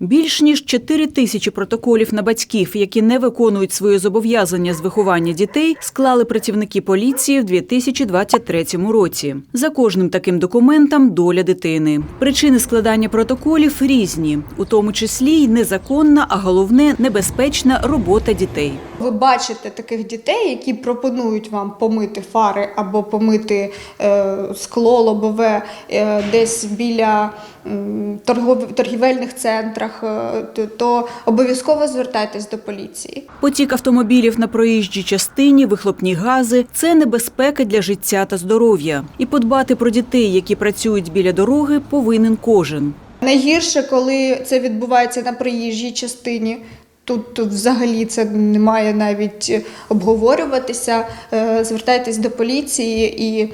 Більш ніж 4 тисячі протоколів на батьків, які не виконують свої зобов'язання з виховання дітей, склали працівники поліції в 2023 році. За кожним таким документом доля дитини. Причини складання протоколів різні, у тому числі й незаконна, а головне небезпечна робота дітей. Ви бачите таких дітей, які пропонують вам помити фари або помити е, скло лобове е, десь біля торгівельних центрах, е, то, обов'язково звертайтесь до поліції. Потік автомобілів на проїжджій частині, вихлопні гази це небезпека для життя та здоров'я. І подбати про дітей, які працюють біля дороги, повинен кожен. Найгірше, коли це відбувається на проїжджій частині. Тут, взагалі це не має навіть обговорюватися. Е, Звертайтесь до поліції і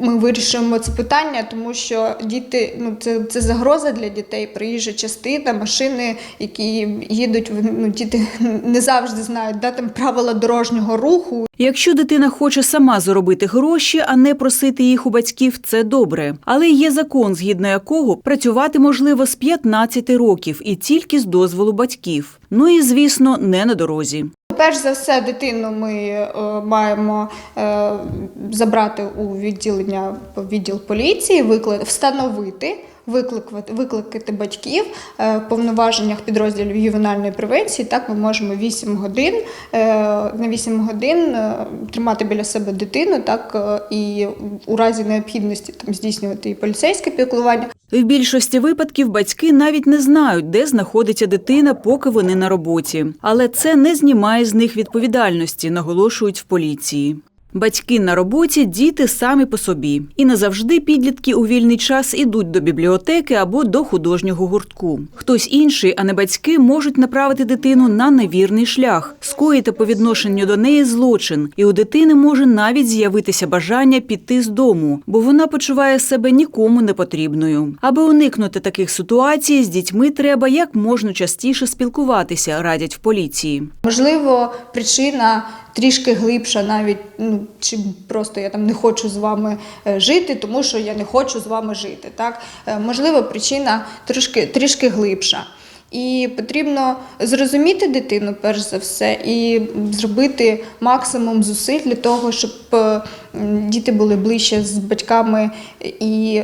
ми вирішимо це питання, тому що діти ну це, це загроза для дітей. Проїжджа частина, машини, які їдуть, ну, діти не завжди знають да, там правила дорожнього руху. Якщо дитина хоче сама заробити гроші, а не просити їх у батьків, це добре. Але є закон, згідно якого працювати можливо з 15 років і тільки з дозволу батьків. Ну і звісно, не на дорозі. Перш за все, дитину ми е, маємо е, забрати у відділення відділ поліції, встановити. Викликати, викликати батьків е, в повноваженнях підрозділів ювенальної превенції. Так, ми можемо 8 годин на 8 годин тримати біля себе дитину, так і у разі необхідності там здійснювати і поліцейське піклування. В більшості випадків батьки навіть не знають, де знаходиться дитина, поки вони на роботі. Але це не знімає з них відповідальності, наголошують в поліції. Батьки на роботі, діти самі по собі. І не завжди підлітки у вільний час ідуть до бібліотеки або до художнього гуртку. Хтось інший, а не батьки, можуть направити дитину на невірний шлях, скоїти по відношенню до неї злочин, і у дитини може навіть з'явитися бажання піти з дому, бо вона почуває себе нікому не потрібною. Аби уникнути таких ситуацій, з дітьми треба як можна частіше спілкуватися, радять в поліції. Можливо, причина трішки глибша, навіть ну чи просто я там не хочу з вами е, жити, тому що я не хочу з вами жити. Так Е, можливо, причина трошки трішки глибша. І потрібно зрозуміти дитину, перш за все, і зробити максимум зусиль для того, щоб е, діти були ближче з батьками і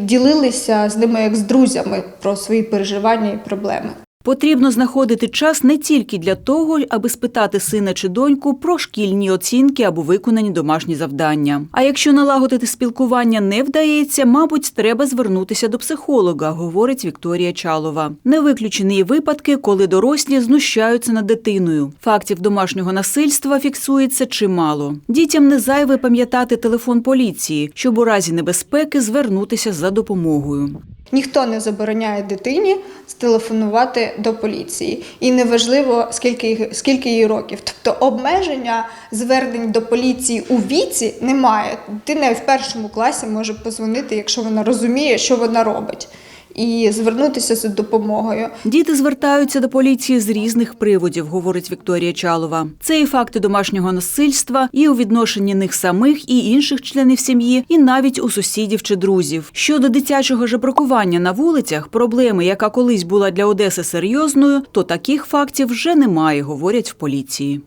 ділилися з ними як з друзями про свої переживання і проблеми. Потрібно знаходити час не тільки для того, аби спитати сина чи доньку про шкільні оцінки або виконані домашні завдання. А якщо налагодити спілкування не вдається, мабуть, треба звернутися до психолога, говорить Вікторія Чалова. Не виключені випадки, коли дорослі знущаються над дитиною. Фактів домашнього насильства фіксується чимало. Дітям не зайве пам'ятати телефон поліції, щоб у разі небезпеки звернутися за допомогою. Ніхто не забороняє дитині зтелефонувати до поліції, і неважливо скільки скільки їй років. Тобто обмеження звернень до поліції у віці немає. Дитина в першому класі може позвонити, якщо вона розуміє, що вона робить, і звернутися за допомогою. Діти звертаються до поліції з різних приводів, говорить Вікторія Чалова. Це і факти домашнього насильства, і у відношенні них самих, і інших членів сім'ї, і навіть у сусідів чи друзів. Щодо дитячого жебракування на вулицях, проблеми, яка колись була для Одеси серйозною, то таких фактів вже немає, говорять в поліції.